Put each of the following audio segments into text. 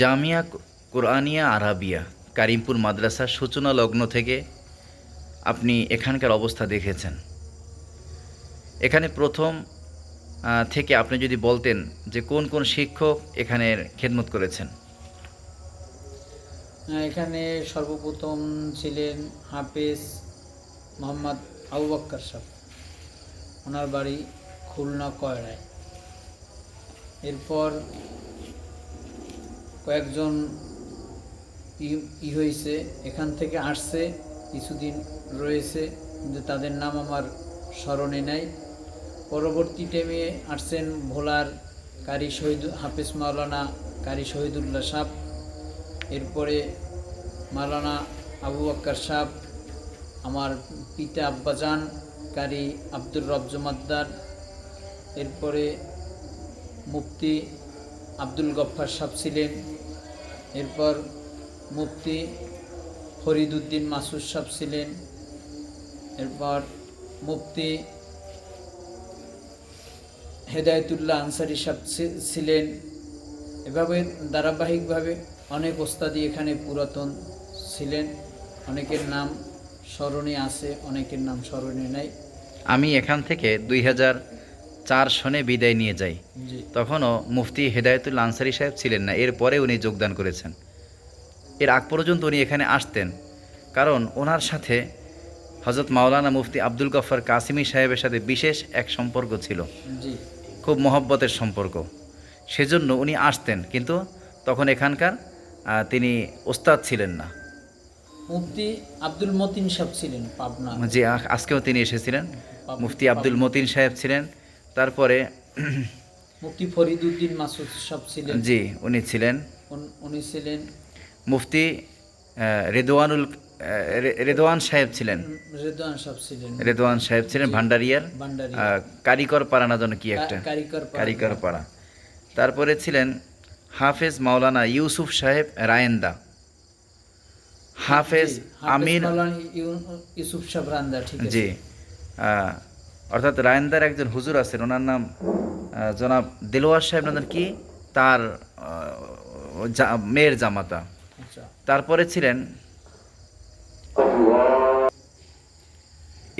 Jamia Quraniya Arabia, কারিমপুর মাদ্রাসার সূচনা লগ্ন থেকে আপনি এখানকার অবস্থা দেখেছেন। এখানে প্রথম থেকে আপনি যদি বলতেন যে কোন কোন শিক্ষক এখানে খেদমত করেছেন। এখানে সর্বপ্রথম ছিলেন হাফেজ মোহাম্মদ আবু বাক্কার ওনার বাড়ি খুলনা কয়রায়। এরপর কয়েকজন ই- হয়েছে এখান থেকে আসছে, কিছুদিন রয়েছে, কিন্তু তাদের নাম আমার স্মরণে নাই। পরবর্তী টাইমে আসছেন ভোলার কারি শহীদ, হাফেজ মাওলানা কারি শহীদুল্লাহ সাহ এরপরে মাওলানা আবু আক্কার সাহ আমার পিতা আব্বাজান, কারি আব্দুর রব জমাদ্দার, এরপরে মুফতি আব্দুল গফ্ফার সাহ ছিলেন। এরপর মুফতি ফরিদুদ্দিন মাসুদ সাহ ছিলেন। এরপর মুফতি হেদায়তুল্লাহ আনসারি সাহ ছিলেন। এভাবে ধারাবাহিকভাবে অনেক ওস্তাদি এখানে পুরাতন ছিলেন। অনেকের নাম স্মরণে আছে, অনেকের নাম স্মরণে নাই। আমি এখান থেকে দুই হাজার চার সনে বিদায় নিয়ে যাই তখনও মুফতি হেদায়তুল আনসারি সাহেব ছিলেন না এরপরে উনি যোগদান করেছেন। এর আগ পর্যন্ত উনি এখানে আসতেন কারণ ওনার সাথে হজরত মাওলানা মুফতি আব্দুল গফর কাসিমি সাহেবের সাথে বিশেষ এক সম্পর্ক ছিল। খুব মহব্বতের সম্পর্ক। সেজন্য উনি আসতেন কিন্তু তখন এখানকার তিনি ওস্তাদ ছিলেন না। মুফতি আব্দুল মতিন সাহেব ছিলেন পাবনা। আ- আজকেও তিনি এসেছিলেন। মুফতি আব্দুল মতিন সাহেব ছিলেন। তারপরে মুফতি ফরিদুদ্দিন মাসুদ সাহেব ছিলেন। জি উনি ছিলেন। উনি ছিলেন। মুফতি রেদওয়ানুল রেদওয়ান সাহেব ছিলেন। রেদওয়ান সাহেব ছিলেন। রেদওয়ান সাহেব ছিলেন ভান্ডারিয়ার। কারিকর পাড়া না যেন কি একটা। কারিকর পাড়া। তারপরে ছিলেন হাফেজ মাওলানা ইউসুফ সাহেব রায়েন্দা। হাফেজ আমির ইউ- ইউসুফ সাহেব রান্দা ঠিক আছে। জি অর্থাৎ রায়েন্দার একজন হুজুর আছেন ওনার নাম জনাব দেলোয়ার সাহেব নাম কি? তার মেয়ের জামাতা। আচ্ছা। তারপরে ছিলেন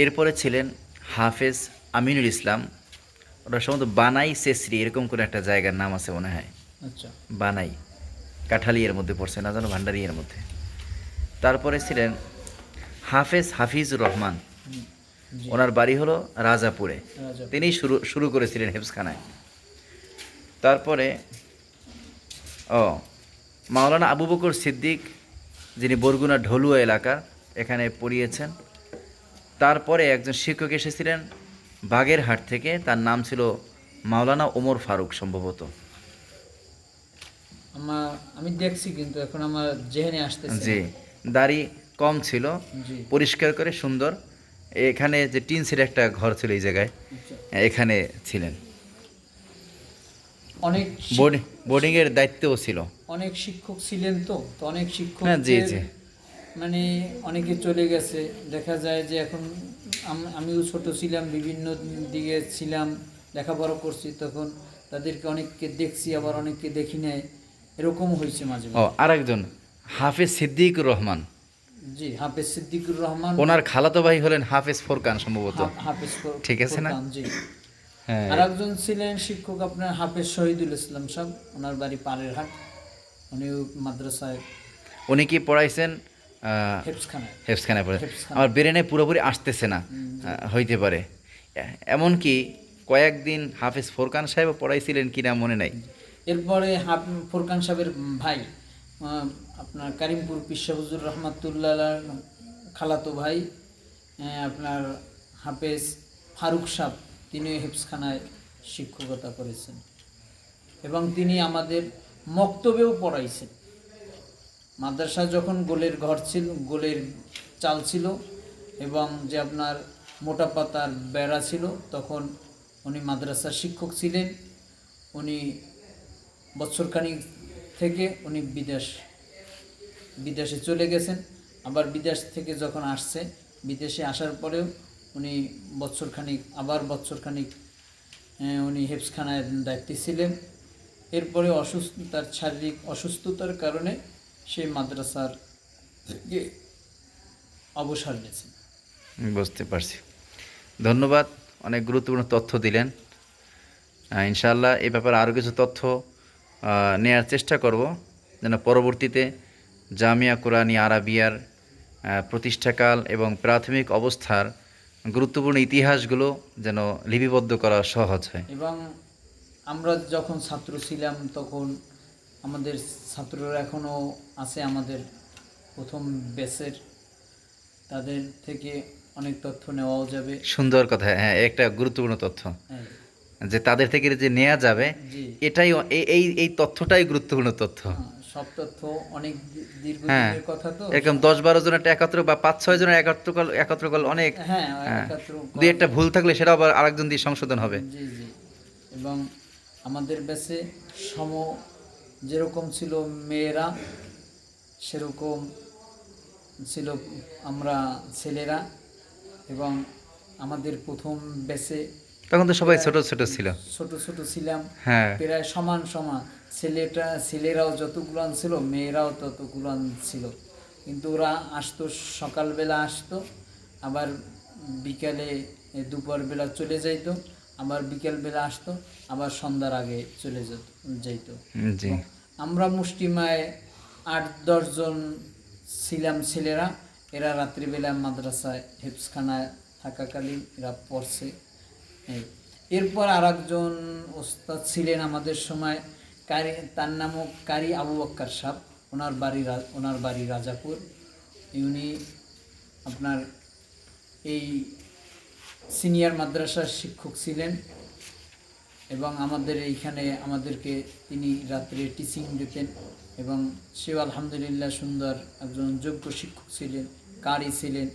এরপরে ছিলেন হাফেজ আমিনুল ইসলাম। ওরা সম্ভবত বানাই সেসরি এরকম করে একটা জায়গার নাম আছে মনে হয়। আচ্ছা। বানাই কাঠালিয়ার মধ্যে পড়ছে না জানো ভান্ডারিয়ার মধ্যে। তারপরে ছিলেন হাফেজ হাফিজুর রহমান। ওনার বাড়ি হলো রাজাপুরে। তিনি শুরু শুরু করেছিলেন হেফসখানায় তারপরে ও মাওলানা আবু বকর সিদ্দিক যিনি বরগুনা ঢলুয়া এলাকার এখানে পড়িয়েছেন তারপরে একজন শিক্ষক এসেছিলেন বাগেরহাট থেকে তার নাম ছিল মাওলানা ওমর ফারুক সম্ভবত। আমার আমি দেখছি কিন্তু এখন আমার জেহেনে আসতেছে। জি দাড়ি কম ছিল পরিষ্কার করে সুন্দর। এখানে যে টিন সেট একটা ঘর ছিল এই জায়গায় আচ্ছা। এখানে ছিলেন অনেক বোর্ডিং বোর্ডিংয়ের দায়িত্বও ছিল অনেক শিক্ষক ছিলেন তো তো অনেক শিক্ষক হ্যাঁ, জি, জি। মানে অনেকে চলে গেছে দেখা যায় যে এখন আম- আমিও ছোট ছিলাম বিভিন্ন দিকে ছিলাম লেখাপড়া করছি তখন তাদেরকে অনেককে দেখছি আবার অনেককে দেখি নাই এরকম হয়েছে মাঝে ও। আরেকজন হাফেজ সিদ্দিকুর রহমান জি হাফেজ সিদ্দিকুর রহমান। ওনার খালাতো ভাই হলেন হাফেজ ফোরকান সম্ভবত। হাফেজ ঠিক আছে না? জি। হ্যাঁ। আর একজন ছিলেন শিক্ষক আপনার হাফেজ শহীদুল ইসলাম সাহেব ওনার বাড়ি পাড়ের হাট। উনিও মাদ্রাসায় উনি কি পড়াইছেন? হেফসখানায় পড়ে আমার ব্রেনে পুরোপুরি আসতেছে না হইতে পারে। এমনকি কয়েকদিন হাফেজ ফোরকান সাহেব পড়াইছিলেন কিনা মনে নাই। এরপরে হাফ ফোরকান সাহেবের ভাই আপনার কারিমপুর পিসাবুজুর রহমাতুল্লাহ খালাতো ভাই আপনার হাফেজ ফারুক সাহ তিনি হেফসখানায় শিক্ষকতা করেছেন। এবং তিনি আমাদের মক্তবেও পড়াইছেন। মাদ্রাসা যখন গোলের ঘর ছিল, গোলের চাল ছিল এবং যে আপনার মোটা পাতার বেড়া ছিল, তখন উনি মাদ্রাসার শিক্ষক ছিলেন। উনি বছরখানিক থেকে উনি বিদেশ বিদেশে চলে গেছেন। আবার বিদেশ থেকে যখন আসছে বিদেশে আসার পরেও উনি বছরখানিক আবার বছরখানিক উনি হেফসখানায় দায়িত্বে ছিলেন। এরপরে অসুস্থ তার শারীরিক অসুস্থতার কারণে সেই মাদ্রাসার থেকে অবসর নিয়েছেন। বুঝতে পারছি। ধন্যবাদ অনেক গুরুত্বপূর্ণ তথ্য দিলেন। আহ, ইনশাআল্লাহ এই ব্যাপারে আরও কিছু তথ্য নেয়ার চেষ্টা করব যেন পরবর্তীতে জামিয়া কোরআনী আরাবিয়ার প্রতিষ্ঠাকাল এবং প্রাথমিক অবস্থার গুরুত্বপূর্ণ ইতিহাসগুলো যেন লিপিবদ্ধ করা সহজ হয়। এবং আমরা যখন ছাত্র ছিলাম তখন আমাদের ছাত্ররা এখনও আছে আমাদের প্রথম ব্যাচের। তাদের থেকে অনেক তথ্য নেওয়াও যাবে। সুন্দর কথা হ্যাঁ একটা গুরুত্বপূর্ণ তথ্য। হ্যাঁ, যে তাদের থেকে যে নেওয়া যাবে এটাই এই এই তথ্যটাই গুরুত্বপূর্ণ তথ্য। হ্যাঁ, সব তথ্য অনেক হ্যাঁ। দীর্ঘদিনের কথা তো। এরকম দশ বারো জনের একটা একত্র বা পাঁচ ছয় জনের একত্র কল একত্র কল অনেক। হ্যাঁ হ্যাঁ। একাত্র দুই একটা ভুল থাকলে সেটা আবার আরেকজন দিয়ে সংশোধন হবে। জি জি। এবং আমাদের ব্যাচে সম যেরকম ছিল মেয়েরা সেরকম ছিল আমরা ছেলেরা। এবং আমাদের প্রথম ব্যাচে তখন তো সবাই ছোট ছোট ছিল। ছোট ছোট ছিলাম। হ্যাঁ। প্রায় সমান সমান। ছেলেটা ছেলেরাও যতগুলান ছিল মেয়েরাও ততগুলান ছিল কিন্তু ওরা আসতো সকালবেলা আসতো আবার বিকালে দুপুরবেলা চলে যাইতো আবার বিকেলবেলা আসতো আবার সন্ধ্যার আগে চলে যেত যাইতো। আমরা মুষ্টিমায় আট দশজন ছিলাম ছেলেরা। এরা রাত্রিবেলা মাদ্রাসায় হেফসখানায় থাকাকালীন এরা পড়ছে। এরপর আর একজন ওস্তাদ ছিলেন আমাদের সময়, কারি, তার নামও কারি আবু বক্কর সাহ ওনার বাড়ি ওনার বাড়ি রাজাপুর। উনি আপনার এই সিনিয়র মাদ্রাসার শিক্ষক ছিলেন এবং আমাদের এইখানে আমাদেরকে তিনি রাত্রে টিচিং দিতেন এবং সেও আলহামদুলিল্লাহ সুন্দর একজন যোগ্য শিক্ষক ছিলেন, কারি ছিলেন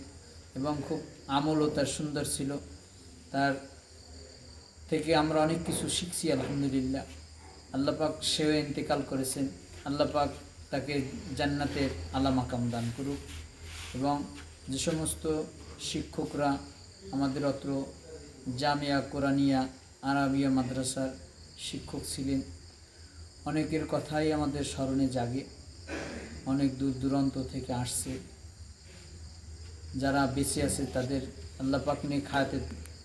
এবং খুব আমলও তার সুন্দর ছিল। তার থেকে আমরা অনেক কিছু শিখছি, আলহামদুলিল্লাহ। আল্লাপাক সেও ইন্তেকাল করেছেন। আল্লাপাক তাকে জান্নাতের আলা মাকাম দান করুক। এবং যে সমস্ত শিক্ষকরা আমাদের অত্র জামিয়া, কোরআনিয়া, আরাবিয়া মাদ্রাসার শিক্ষক ছিলেন, অনেকের কথাই আমাদের স্মরণে জাগে। অনেক দূর দূরান্ত থেকে আসছে। যারা বেঁচে আছে তাদের আল্লাহ পাক নিয়ে খায়াতে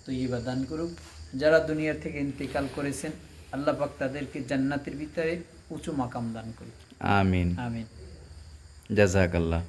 তৈবা দান করুক। যারা দুনিয়ার থেকে ইন্তেকাল করেছেন আল্লাহ পাক তাদেরকে জান্নাতের ভিতরে উঁচু মাকাম দান করি আমিন। আমিন। জাজাকাল্লাহ।